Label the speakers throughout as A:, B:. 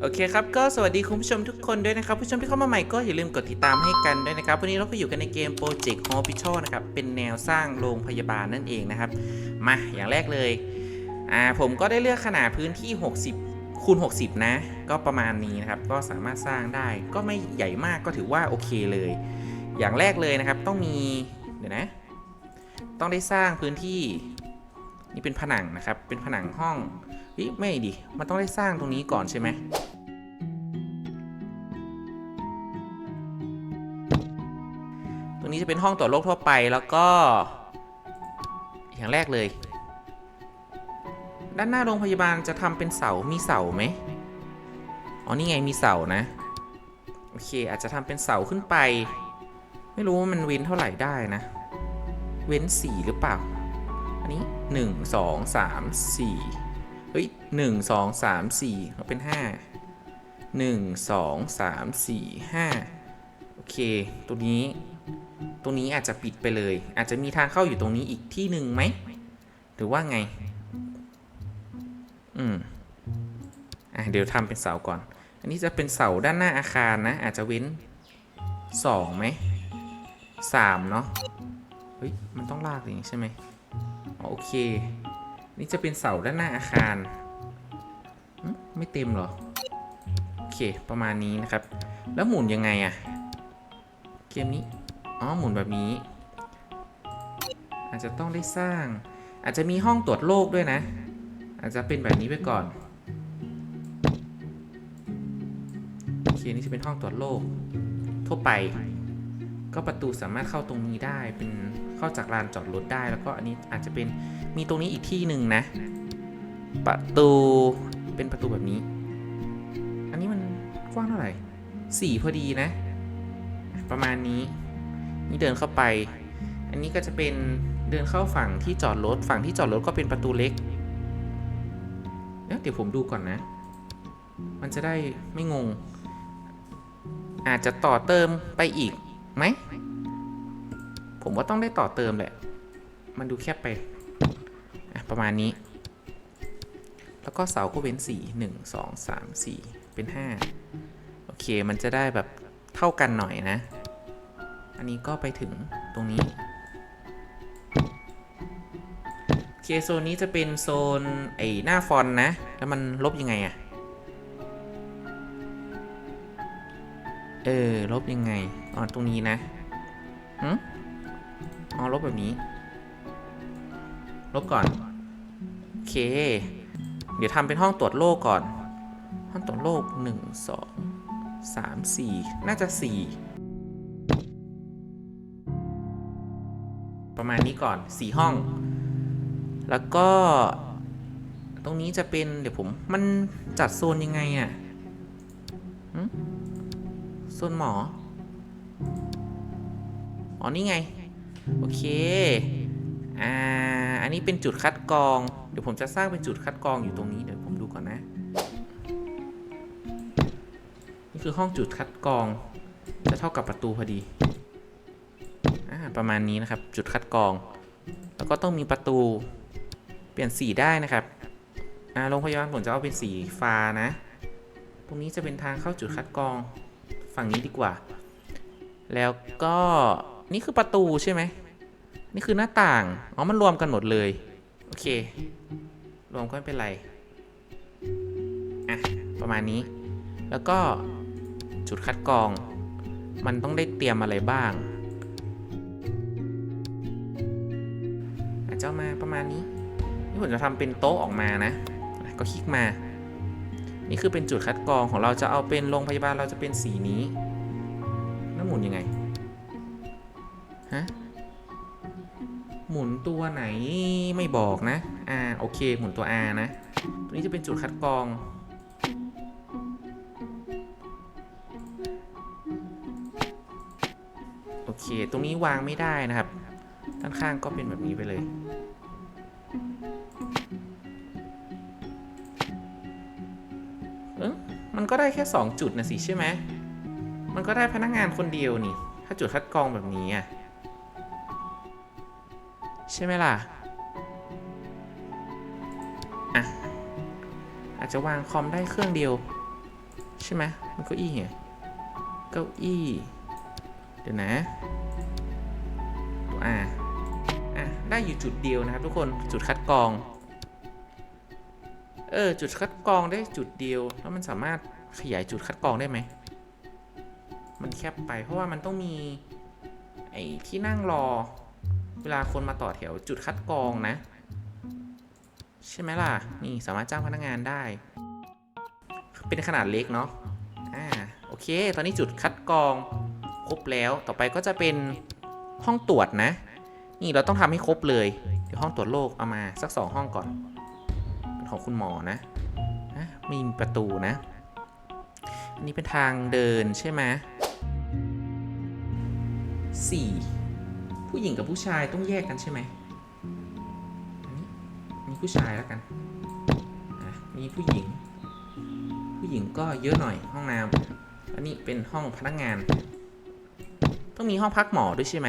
A: โอเคครับ ก็สวัสดีคุณผู้ชมทุกคนด้วยนะครับ ผู้ชมที่เข้ามาใหม่ก็อย่าลืมกดติดตามให้กันด้วยนะครับ วันนี้เราก็อยู่กันในเกม Project Hospital นะครับ เป็นแนวสร้างโรงพยาบาลนั่นเองนะครับ มาอย่างแรกเลย อ่า ผมก็ได้เลือกขนาดพื้นที่ 60คูณ60 นะ ก็ประมาณนี้นะครับ ก็สามารถสร้างได้ ก็ไม่ใหญ่มากก็ถือว่าโอเคเลย อย่างแรกเลยนะครับ ต้องมี เดี๋ยวนะ ต้องได้สร้างพื้นที่ นี่เป็นผนังนะครับ เป็นผนังห้อง เฮ้ยไม่ดิ มันต้องได้สร้างตรงนี้ก่อนใช่ไหมตรงนี้จะเป็นห้องตรวจโรคทั่วไปแล้วก็ อย่างแรกเลย ด้านหน้าโรงพยาบาลจะทำเป็นเสา มีเสาไหมอ๋อนี่ไงมีเสานะ โอเค อาจจะทำเป็นเสาขึ้นไป ไม่รู้ว่ามันเว้นเท่าไหร่ได้นะ เว้นสี่หรือเปล่า อันนี้หนึ่งสองสามสี่ เฮ้ยหนึ่งสองสามสี่เราเป็นห้าหนึ่งสองสามสี่ห้าโอเคตรงนี้ตรงนี้อาจจะปิดไปเลย อาจจะมีทางเข้าอยู่ตรงนี้อีกที่หนึ่งไหม หรือว่าไง อืม อะ เดี๋ยวทำเป็นเสาก่อน อันนี้จะเป็นเสาด้านหน้าอาคารนะ อาจจะเว้นสองไหมสามเนาะ เฮ้ย มันต้องลากอย่างนี้ใช่ไหมโอเค นี่จะเป็นเสาด้านหน้าอาคาร ไม่เต็มหรอ โอเค ประมาณนี้นะครับ แล้วหมุนยังไงอะเกมนี้ อ๋อ หมุนแบบนี้ อาจจะต้องได้สร้าง อาจจะมีห้องตรวจโรคด้วยนะ อาจจะเป็นแบบนี้ไปก่อน โอเค นี่จะเป็นห้องตรวจโรคทั่วไป ก็ประตูสามารถเข้าตรงนี้ได้ เป็นเข้าจากลานจอดรถได้ แล้วก็อันนี้อาจจะเป็น มีตรงนี้อีกที่หนึ่งนะ ประตูเป็นประตูแบบนี้ อันนี้มันกว้างเท่าไหร่สี่พอดีนะ ประมาณนี้ นี่เดินเข้าไป อันนี้ก็จะเป็นเดินเข้าฝั่งที่จอดรถ ฝั่งที่จอดรถก็เป็นประตูเล็กเเดี๋ยวผมดูก่อนนะ มันจะได้ไม่งง อาจจะต่อเติมไปอีกไหม ผมว่าต้องได้ต่อเติมแหละ มันดูแคบไป ประมาณนี้ แล้วก็เสาก็เว้นสี่หนึ่งสองสามสี่เป็นห้าโอเค มันจะได้แบบเท่ากันหน่อยนะ อันนี้ก็ไปถึงตรงนี้โอเคโซนนี้จะเป็นโซนไอ้หน้าฟอนนะ แล้วมันลบยังไงอะเออ ลบยังไงอ๋อตรงนี้นะหืมอ๋อ ลบแบบนี้ ลบก่อน เค เดี๋ยวทำเป็นห้องตรวจโรคก่อน ห้องตรวจโรคหนึ่งสองสามสี่น่าจะสี่ประมาณนี้ก่อน 4 ห้อง แล้วก็ ตรงนี้จะเป็นเดี๋ยวผม มันจัดโซนยังไงอะ่ะโซนหมอ อ๋อ นี่ไง โอเค อ่าอันนี้เป็นจุดคัดกรอง เดี๋ยวผมจะสร้างเป็นจุดคัดกรองอยู่ตรงนี้เดี๋ยวผมดูก่อนนะ นี่คือห้องจุดคัดกรอง จะเท่ากับประตูพอดีอ่าประมาณนี้นะครับ จุดคัดกรอง แล้วก็ต้องมีประตูเปลี่ยนสีได้นะครับอ่าโรงพยาบาลผมจะเอาเป็นสีฟ้านะ ตรงนี้จะเป็นทางเข้าจุดคัดกรองฝั่งนี้ดีกว่า แล้วก็นี่คือประตูใช่ไหม นี่คือหน้าต่าง อ๋อ มันรวมกันหมดเลย โอเค รวมก็ไม่เป็นไร อะ ประมาณนี้ แล้วก็จุดคัดกรอง มันต้องได้เตรียมอะไรบ้างอาจจะเอามาประมาณนี้ นี่ผมจะทำเป็นโต๊ะออกมานะ ก็คลิกมา นี่คือเป็นจุดคัดกรองของเราจะเอาเป็นโรงพยาบาลเราจะเป็นสีนี้ แล้วหมุนยังไง ฮะ หมุนตัวไหนไม่บอกนะอ่าโอเค หมุนตัว R นะ ตัวนี้จะเป็นจุดคัดกรอง โอเค ตรงนี้วางไม่ได้นะครับ ด้านข้างก็เป็นแบบนี้ไปเลย เออมันก็ได้แค่ 2 จุดนะสิใช่ไหม มันก็ได้พนักงานคนเดียวนี่ ถ้าจุดคัดกรองแบบนี้อะ ใช่ไหมล่ะอะอาจจะวางคอมได้เครื่องเดียว ใช่ไหมมันเก้าอี้ไงเก้าอี้ เดี๋ยวนะตัวอ่าอะได้อยู่จุดเดียวนะครับทุกคนจุดคัดกรองเออจุดคัดกรองได้จุดเดียว แล้วมันสามารถขยายจุดคัดกรองได้ไหม มันแคบไปเพราะว่ามันต้องมี ไอ้ที่นั่งรอ เวลาคนมาต่อแถวจุดคัดกรองนะ ใช่ไหมล่ะ นี่สามารถจ้างพนักงานได้ เป็นขนาดเล็กเนาะอ่าโอเค ตอนนี้จุดคัดกรองครบแล้วต่อไปก็จะเป็นห้องตรวจนะ นี่เราต้องทำให้ครบเลย เดี๋ยวห้องตรวจโรคเอามาสักสองห้องก่อนเป็นของคุณหมอนะนะมีประตูนะ อันนี้เป็นทางเดินใช่ไหมสี่ ผู้หญิงกับผู้ชายต้องแยกกันใช่ไหมอันนี้อันนี้ผู้ชายแล้วกันมีผู้หญิง ผู้หญิงก็เยอะหน่อยห้องน้ำอันนี้เป็นห้องพนักงาน ต้องมีห้องพักหมอด้วยใช่ไหม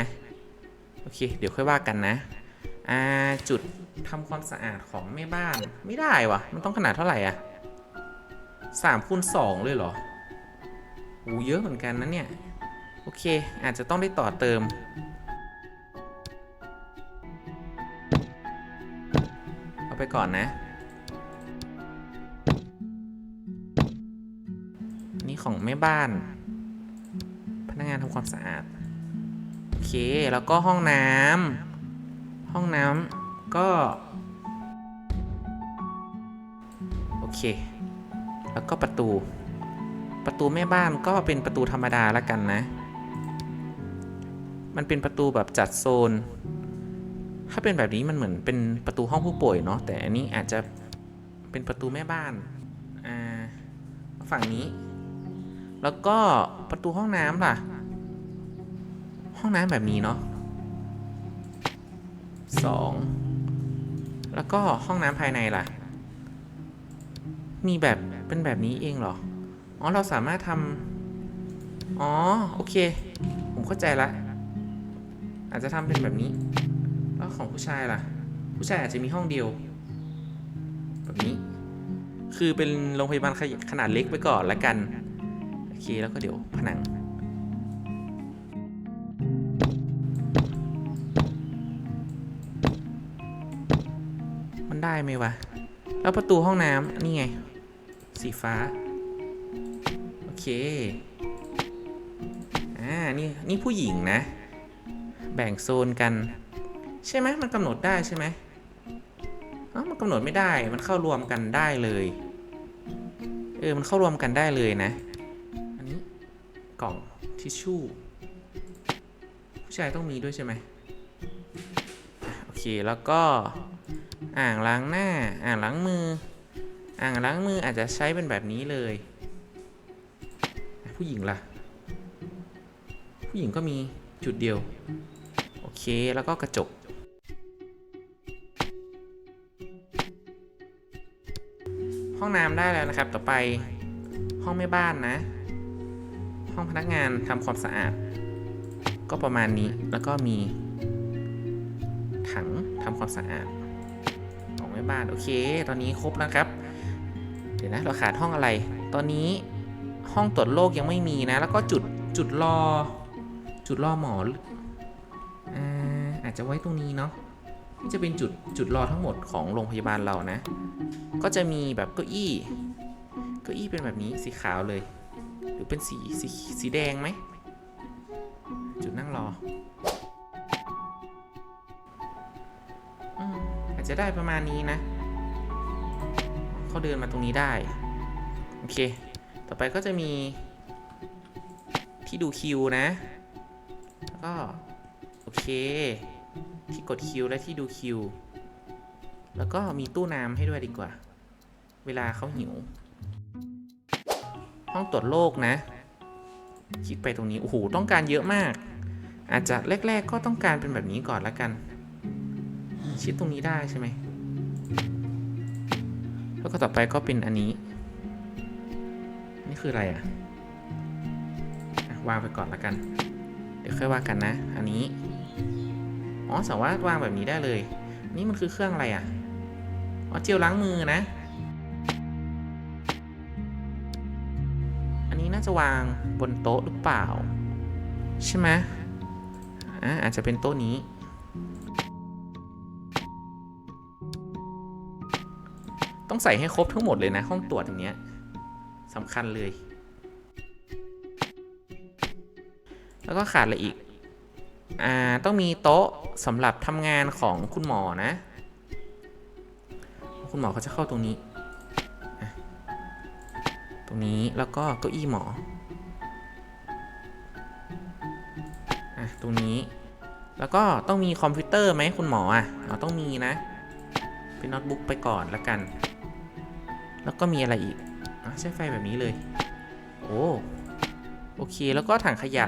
A: โอเค เดี๋ยวค่อยว่ากันนะอ่าจุดทำความสะอาดของแม่บ้านไม่ได้วะมันต้องขนาดเท่าไหร่อะสามคูณสองเลยเหรอโอ้เยอะเหมือนกันนะเนี่ย โอเค อาจจะต้องได้ต่อเติม ไปก่อนนะนนี้ของแม่บ้าน พนักงานทำความสะอาด โอเค แล้วก็ห้องน้ำห้องน้ำก็ โอเค แล้วก็ประตู ประตูแม่บ้านก็เป็นประตูธรรมดาแล้วกันนะ มันเป็นประตูแบบจัดโซน ถ้าเป็นแบบนี้มันเหมือนเป็นประตูห้องผู้ป่วยเนาะแต่อันนี้อาจจะเป็นประตูแม่บ้านอ่าฝั่งนี้ แล้วก็ประตูห้องน้ำล่ะ ห้องน้ำแบบนี้เนาะสองแล้วก็ห้องน้ำภายในล่ะ มีแบบเป็นแบบนี้เองเหรอ อ๋อ เราสามารถทำอ๋อ โอเค ผมเข้าใจละ อาจจะทำเป็นแบบนี้ แล้วของผู้ชายล่ะ ผู้ชายอาจจะมีห้องเดียว แบบนี้ คือเป็นโรงพยาบาลขนาดเล็กไปก่อนละกัน โอเค แล้วก็เดี๋ยวผนังมันได้ไหมวะ แล้วประตูห้องน้ำนี่ไง สีฟ้า โอเค อ่า นี่ นี่ผู้หญิงนะ แบ่งโซนกัน ใช่ไหมมันกำหนดได้ใช่ไหมอ๋อมันกำหนดไม่ได้ มันเข้ารวมกันได้เลย เออ มันเข้ารวมกันได้เลยนะ อันนี้กล่องทิชชู่ ผู้ชายต้องมีด้วยใช่ไหมโอเค แล้วก็อ่างล้างหน้า อ่างล้างมือ อ่างล้างมืออาจจะใช้เป็นแบบนี้เลย ผู้หญิงล่ะ ผู้หญิงก็มีจุดเดียว โอเค แล้วก็กระจก องน้ำได้แล้วนะครับ ต่อไปห้องแม่บ้านนะ ห้องพนักงานทำความสะอาด ก็ประมาณนี้แล้วก็มี ถังทำความสะอาด ของแม่บ้านโอเค ตอนนี้ครบแล้วครับ เดี๋ยวนะเราขาดห้องอะไร ตอนนี้ห้องตรวจโรคยังไม่มีนะ แล้วก็จุดจุดรอ จุดรอหมออาอาจจะไว้ตรงนี้เนาะ จะเป็นจุดจุดรอทั้งหมดของโรงพยาบาลเรานะ ก็จะมีแบบเก้าอี้เก้าอี้เป็นแบบนี้สีขาวเลย หรือเป็นสีสีสีแดงไหม จุดนั่งรออืมอาจจะได้ประมาณนี้นะเขาเดินมาตรงนี้ได้ โอเค ต่อไปก็จะมีที่ดูคิวนะ แล้วก็ โอเค ที่กดคิวและที่ดูคิว แล้วก็มีตู้น้ำให้ด้วยดีกว่า เวลาเขาหิว ห้องตรวจโรคนะ คลิกไปตรงนี้ โอ้โห ต้องการเยอะมาก อาจจะแรก ๆ ก็ต้องการเป็นแบบนี้ก่อนละกัน ชิดตรงนี้ได้ใช่ไหม แล้วก็ต่อไปก็เป็นอันนี้ นี่คืออะไรอะอะวางไปก่อนละกัน เดี๋ยวค่อยว่ากันนะ อันนี้ อ๋อสามารถวางแบบนี้ได้เลย นี่มันคือเครื่องอะไรอะ อ๋อเจลล้างมือนะ อัน่าจะวางบนโต๊ะหรือเปล่า ใช่ไหมอ่าอาจจะเป็นโต๊ะนี้ ต้องใส่ให้ครบทั้งหมดเลยนะ ห้องตรวจอย่างเนี้ยสำคัญเลย แล้วก็ขาดอะไรอีก อ่าต้องมีโต๊ะสำหรับทำงานของคุณหมอนะ คุณหมอเขาจะเข้าตรงนี้ ตรงนี้แล้วก็เก้าอี้หมออะตรงนี้ แล้วก็ต้องมีคอมพิวเตอร์ไหมคุณหมออะอ๋อต้องมีนะ เป็นโน้ตบุ๊กไปก่อนแล้วกัน แล้วก็มีอะไรอีกอใช้ไฟแบบนี้เลย โอ้โอเค แล้วก็ถังขยะ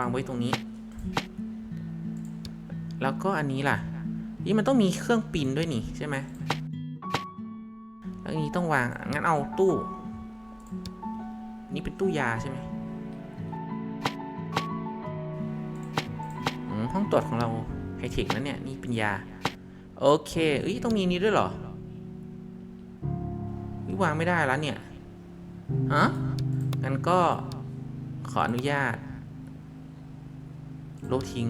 A: วางไว้ตรงนี้ แล้วก็อันนี้ล่ะ นี่มันต้องมีเครื่องปินด้วยนี่ใช่ไหมแล้วนี้ต้องวาง งั้นเอาตู้ นี่เป็นตู้ยาใช่ไหมห้องตรวจของเราไฮเทคนะเนี่ย นี่เป็นยา โอเคเอ้ยต้องมีนี้ด้วยเหรอนี่วางไม่ได้แล้วเนี่ยฮะงั้นก็ขออนุญาต ลบทิ้ง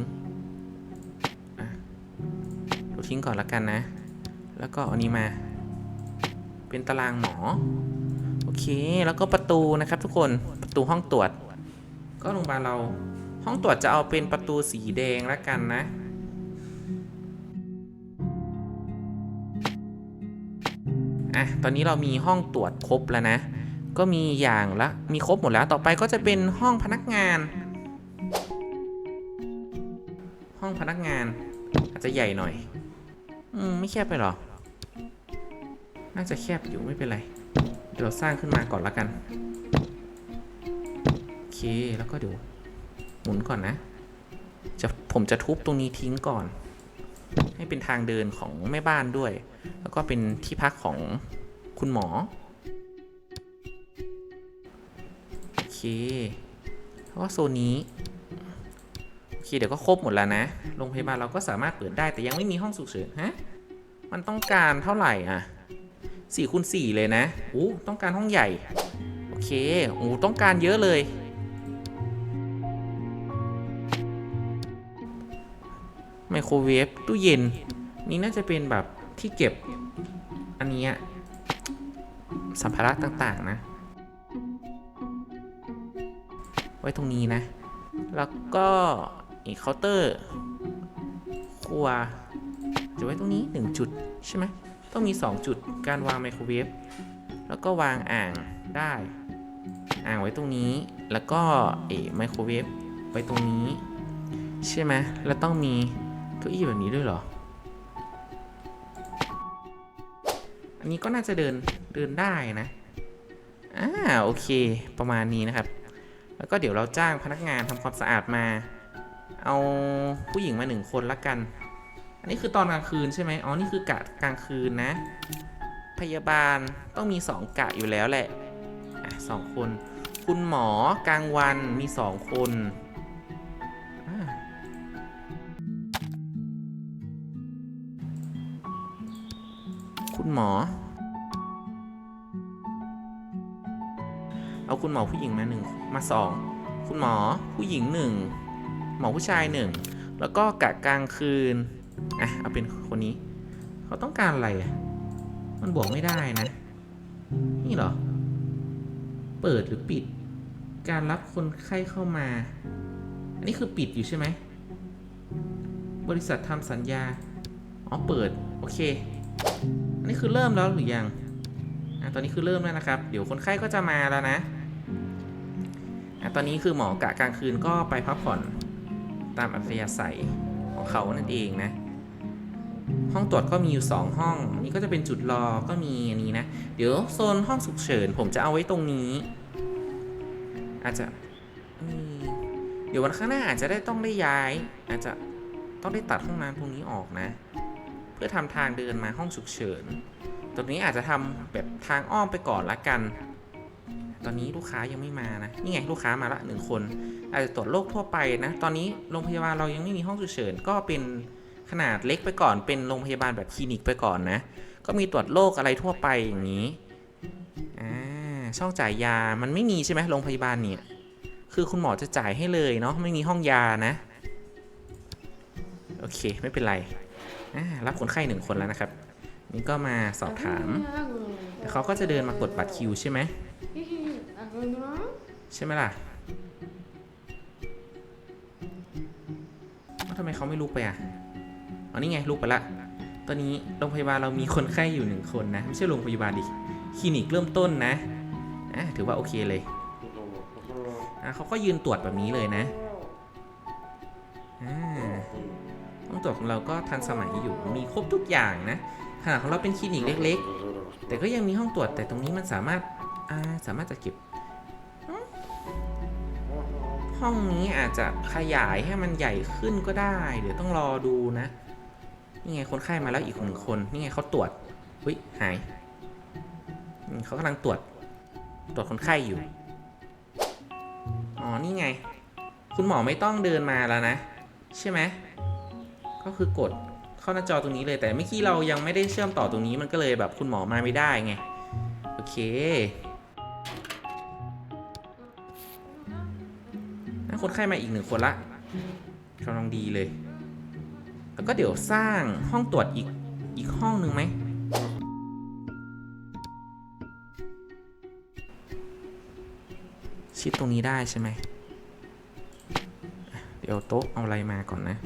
A: ลบทิ้งก่อนละกันนะ แล้วก็เอานี้มา เป็นตารางหมอ โอเค แล้วก็ประตูนะครับทุกคน ประตูห้องตรวจ ก็โรงพยาบาลเรา ห้องตรวจจะเอาเป็นประตูสีแดงละกันนะอะตอนนี้เรามีห้องตรวจครบแล้วนะ ก็มีอย่างละ มีครบหมดแล้ว ต่อไปก็จะเป็นห้องพนักงาน พนักงาน อาจจะใหญ่หน่อย อืม ไม่แคบไปหรอ น่าจะแคบอยู่ไม่เป็นไร เดี๋ยวสร้างขึ้นมาก่อนละกัน โอเค แล้วก็เดี๋ยวหมุนก่อนนะ จะผมจะทุบตรงนี้ทิ้งก่อน ให้เป็นทางเดินของแม่บ้านด้วย แล้วก็เป็นที่พักของคุณหมอ โอเค แล้วก็โซนนี้ โอเคเดี๋ยวก็ครบหมดแล้วนะ โรงพยาบาลเราก็สามารถเปิดได้แต่ยังไม่มีห้องฉุกเฉินฮะ มันต้องการเท่าไหร่อะสี่คูณสี่เลยนะอู้ต้องการห้องใหญ่ โอเคโอ้ต้องการเยอะเลย ไมโครเวฟ ตู้เย็น นี่น่าจะเป็นแบบที่เก็บ อันนี้อะสัมภาระต่างๆนะ ไว้ตรงนี้นะ แล้วก็ อีกเคาน์เตอร์ครัวจะไว้ตรงนี้ 1 จุดใช่ไหมต้องมี 2 จุดการวางไมโครเวฟแล้วก็วางอ่างได้ อ่างไว้ตรงนี้ แล้วก็เอไมโครเวฟไว้ตรงนี้ ใช่ไหมแล้วต้องมีเก้าอี้แบบนี้ด้วยเหรอ อันนี้ก็น่าจะเดินเดินได้นะอ่าโอเคประมาณนี้นะครับ แล้วก็เดี๋ยวเราจ้างพนักงานทำความสะอาดมา เอาผู้หญิงมาหนึ่งคนละกัน อันนี้คือตอนกลางคืนใช่ไหมอ๋อ นี่คือกะกลางคืนนะ พยาบาลต้องมีสองกะอยู่แล้วแหละอะสองคน คุณหมอกลางวันมีสองคนคุณหมอ เอาคุณหมอผู้หญิงมาหนึ่งมาสอง คุณหมอผู้หญิงหนึ่ง หมอผู้ชายหนึ่งแล้วก็กะกลางคืน อะ เอาเป็นคนนี้ เขาต้องการอะไรอะ มันบอกไม่ได้นะ นี่เหรอ เปิดหรือปิด การรับคนไข้เข้ามา อันนี้คือปิดอยู่ใช่ไหม บริษัททำสัญญา อ๋อ เปิด โอเค อันนี้คือเริ่มแล้วหรือยังอะตอนนี้คือเริ่มแล้วนะครับ เดี๋ยวคนไข้ก็จะมาแล้วนะอะตอนนี้คือหมอกะกลางคืนก็ไปพักผ่อน ตามอัธยาศัยของเขานั่นเองนะ ห้องตรวจก็มีอยู่ 2 ห้อง นี่ก็จะเป็นจุดรอก็มีอันนี้นะ เดี๋ยวโซนห้องฉุกเฉินผมจะเอาไว้ตรงนี้ อาจจะเดี๋ยววันข้างหน้าอาจจะได้ต้องได้ย้าย อาจจะต้องได้ตัดห้องน้ำตรงนี้ออกนะ เพื่อทำทางเดินมาห้องฉุกเฉินตรงนี้อาจจะทำแบบทางอ้อมไปก่อนละกัน ตอนนี้ลูกค้ายังไม่มานะนี่ไงลูกค้ามาละหนึ่งคน อาจจะตรวจโรคทั่วไปนะตอนนี้โรงพยาบาลเรายังไม่มีห้องฉุกเฉินก็เป็นขนาดเล็กไปก่อน เป็นโรงพยาบาลแบบคลินิกไปก่อนนะ ก็มีตรวจโรคอะไรทั่วไปอย่างนี้อ่าช่องจ่ายยามันไม่มีใช่ไหมโรงพยาบาลเนี่ยคือคุณหมอจะจ่ายให้เลยเนาะไม่มีห้องยานะ โอเคไม่เป็นไรอ่ารับคนไข้หนึ่งคนแล้วนะครับ นี่ก็มาสอบถามแล้วเขาก็จะเดินมากดบัตรคิวใช่ไหม ใช่ไหมล่ะเอ้าทำไมเขาไม่ลุกไปอะอ๋อนี่ไงลุกไปละ ตอนนี้โรงพยาบาลเรามีคนไข้อยู่หนึ่งคนนะ ไม่ใช่โรงพยาบาลดิ คลินิกเริ่มต้นนะอะถือว่าโอเคเลยอะเขาก็ยืนตรวจแบบนี้เลยนะอ่าห้องตรวจของเราก็ทันสมัยอยู่ มีครบทุกอย่างนะขนาดของเราเป็นคลินิกเล็ก ๆ แต่ก็ยังมีห้องตรวจแต่ตรงนี้มันสามารถ อ่า สามารถจะเก็บ ห้องนี้อาจจะขยายให้มันใหญ่ขึ้นก็ได้ เดี๋ยวต้องรอดูนะ นี่ไงคนไข้มาแล้วอีกหนึ่งคน นี่ไงเขาตรวจเฮ้ยหาย เขากำลังตรวจ ตรวจคนไข้อยู่ อ๋อ นี่ไง คุณหมอไม่ต้องเดินมาแล้วนะ ใช่ไหม ก็คือกดเข้าหน้าจอตรงนี้เลย แต่เมื่อกี้เรายังไม่ได้เชื่อมต่อตรงนี้ มันก็เลยแบบคุณหมอมาไม่ได้ไง โอเค คนไข้มาอีกหนึ่งคนละกำลังดีเลย แล้วก็เดี๋ยวสร้างห้องตรวจอีกอีกห้องหนึ่งไหมชิดตรงนี้ได้ใช่ไหม เดี๋ยวโต๊ะเอาอะไรมาก่อนนะ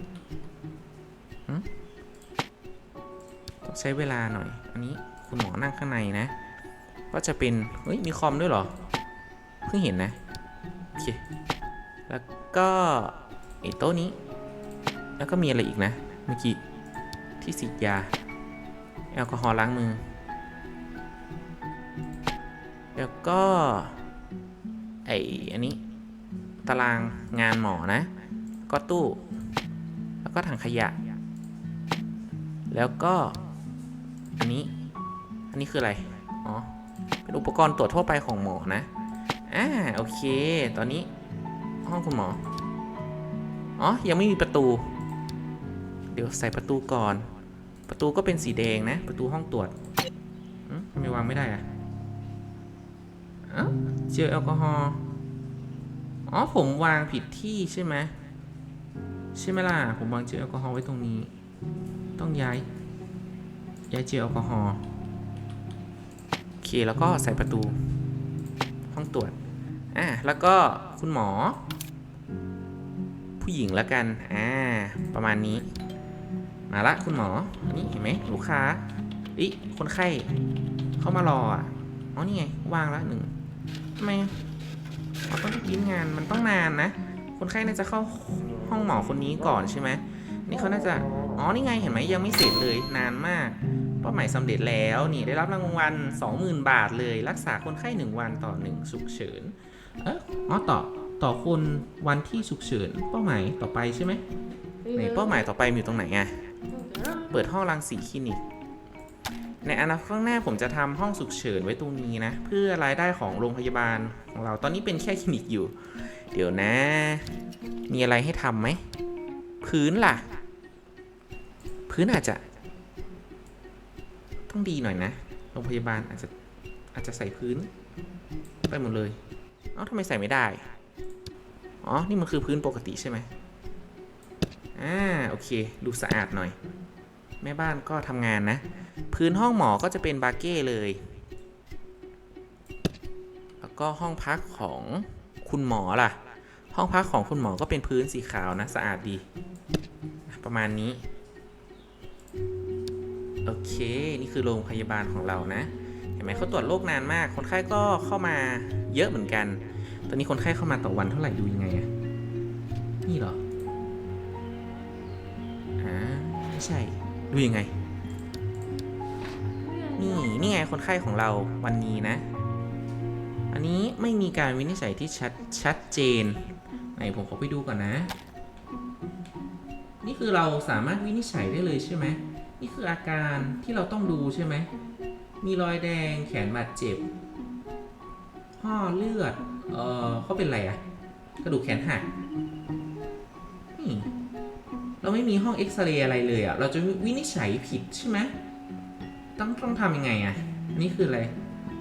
A: ต้องใช้เวลาหน่อย อันนี้คุณหมอนั่งข้างในนะ ก็จะเป็น เฮ้ย มีคอมด้วยเหรอ เพิ่งเห็นนะ โอเค ก็ไอ้โต๊ะนี้ แล้วก็มีอะไรอีกนะ เมื่อกี้ที่ฉีดยา แอลกอฮอล์ล้างมือ แล้วก็ไออันนี้ ตารางงานหมอนะ ก็ตู้ แล้วก็ถังขยะ แล้วก็อันนี้ อันนี้คืออะไร อ๋อ เป็นอุปกรณ์ตรวจทั่วไปของหมอนะ อ่า โอเค ตอนนี้ ห้องคุณหมอ อ๋อ ยังไม่มีประตู เดี๋ยวใส่ประตูก่อน ประตูก็เป็นสีแดงนะ ประตูห้องตรวจอืมทำไมวางไม่ได้อะเจลแอลกอฮอล์ อ๋อ ผมวางผิดที่ใช่ไหม ใช่ไหมล่ะ ผมวางเจลแอลกอฮอล์ไว้ตรงนี้ ต้องย้าย ย้ายเจลแอลกอฮอล์ โอเค แล้วก็ใส่ประตู ห้องตรวจอะแล้วก็คุณหมอ ผู้หญิงแล้วกัน อ่า ประมาณนี้ มาละคุณหมอ นี่เห็นไหมลูกค้าอิคนไข้ เข้ามารออะ อ๋อ นี่ไง ว่างละหนึ่งทำไมเขาต้องยิ้มงานมันต้องนานนะ คนไข้น่าจะเข้าห้องหมอคนนี้ก่อนใช่ไหม นี่เขาน่าจะ อ๋อ นี่ไง เห็นไหมยังไม่เสร็จเลย นานมากเป้าหมายสำเร็จแล้ว นี่ได้รับรางวัล20,000 บาทเลย รักษาคนไข้ 1 วันต่อ 1 ฉุกเฉิน เอออ๋อต่อ ต่อคนวันที่ฉุกเฉินเป้าหมายต่อไปใช่ไหมไหนเป้าหมายต่อไปมีอยู่ตรงไหนอะเปิดห้องรังสีคลินิก ในอนาคตข้างหน้าผมจะทำห้องฉุกเฉินไว้ตรงนี้นะ เพื่อรายได้ของโรงพยาบาลของเราตอนนี้เป็นแค่คลินิกอยู่ เดี๋ยวนะ มีอะไรให้ทำไหมพื้นล่ะ พื้นอาจจะ ต้องดีหน่อยนะโรงพยาบาลอาจจะอาจจะใส่พื้นไปหมดเลย เอ้าทำไมใส่ไม่ได้ อ๋อ นี่มันคือพื้นปกติใช่ไหมอ่า โอเค ดูสะอาดหน่อย แม่บ้านก็ทำงานนะ พื้นห้องหมอก็จะเป็นบาเก้เลย แล้วก็ห้องพักของคุณหมอล่ะ ห้องพักของคุณหมอก็เป็นพื้นสีขาวนะ สะอาดดี ประมาณนี้ โอเค นี่คือโรงพยาบาลของเรานะ เห็นไหมเขาตรวจโรคนานมาก คนไข้ก็เข้ามาเยอะเหมือนกัน อนนี้คนไข้เข้ามาต่อวันเท่าไหร่ดูยังไงอะนี่เหรออ่าไม่ใช่ ดูยังไง นี่นี่ไงคนไข้ของเราวันนี้นะ อันนี้ไม่มีการวินิจฉัยที่ชัดชัดเจน ไหนผมขอไปดูก่อนนะ นี่คือเราสามารถวินิจฉัยได้เลยใช่ไหม นี่คืออาการที่เราต้องดูใช่ไหม มีรอยแดงแขนบาดเจ็บ ห่อเลือด เออเขาเป็นอะไรอะกระดูกแขนหักเราไม่มีห้องเอ็กซเรย์อะไรเลยอะ่ะเราจะวินิจฉัยผิดใช่ไหมต้องต้องทำยังไงอะ่ะนี่คืออะไร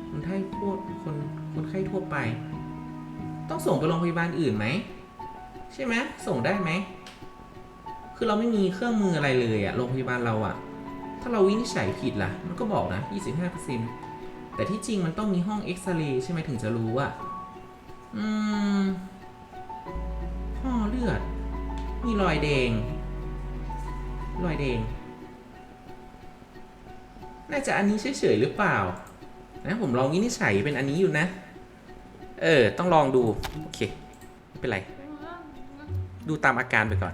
A: คนไข้ปวคนคนไข้ทั่วไป ต้องส่งไปโรงพยาบาลอื่นไหมใช่ไหมส่งได้ไหมคือเราไม่มีเครื่องมืออะไรเลยอะโรงพยาบาลเราอะถ้าเราวินิจฉัยผิดล่ะ มันก็บอกนะ 25% แต่ที่จริงมันต้องมีห้องเอ็กซเรย์ใช่ไหมถึงจะรู้อะอืมห่อเลือด มีรอยแดง รอยแดง น่าจะอันนี้เฉยๆหรือเปล่า นะผมลองวินิจฉัยเป็นอันนี้อยู่นะ เออ ต้องลองดู โอเค ไม่เป็นไร ดูตามอาการไปก่อน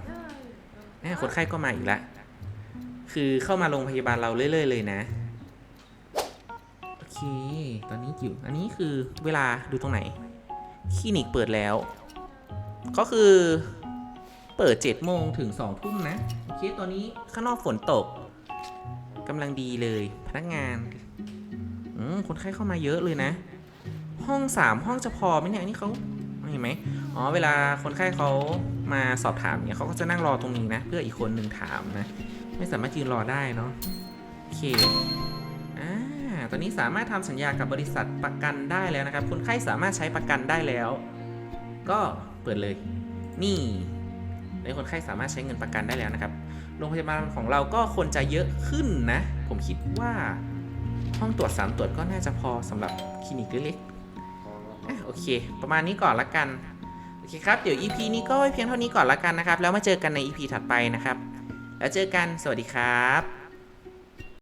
A: แน่คนไข้ก็มาอีกแล้ว คือเข้ามาโรงพยาบาลเราเรื่อยๆเลยนะโอเค ตอนนี้อยู่ อันนี้คือเวลาดูตรงไหน คลินิกเปิดแล้ว ก็คือเปิด 7 โมงถึง 2 ทุ่มนะ โอเค ตอนนี้ข้างนอกฝนตกกำลังดีเลย พนักงาน อืม คนไข้เข้ามาเยอะเลยนะ ห้องสามห้องจะพอไหมเนี่ยนนี้เขาเห็นไหมอ๋อ เวลาคนไข้เขามาสอบถามเนี่ยเขาก็จะนั่งรอตรงนี้นะ เพื่ออีกคนหนึ่งถามนะ ไม่สามารถยืนรอได้เนาะ โอเค ตอนนี้สามารถทำสัญญากับบริษัทประกันได้แล้วนะครับ คนไข้สามารถใช้ประกันได้แล้ว ก็เปิดเลย นี่ในคนไข้สามารถใช้เงินประกันได้แล้วนะครับ โรงพยาบาลของเราก็ควรจะเยอะขึ้นนะ ผมคิดว่าห้องตรวจสามตรวจก็น่าจะพอสำหรับคลินิกเล็กๆอะโอเค ประมาณนี้ก่อนละกัน โอเคครับ เดี๋ยว EP นี้ก็เพียงเท่านี้ก่อนละกันนะครับ แล้วมาเจอกันใน EP ถัดไปนะครับ แล้วเจอกัน สวัสดีครับ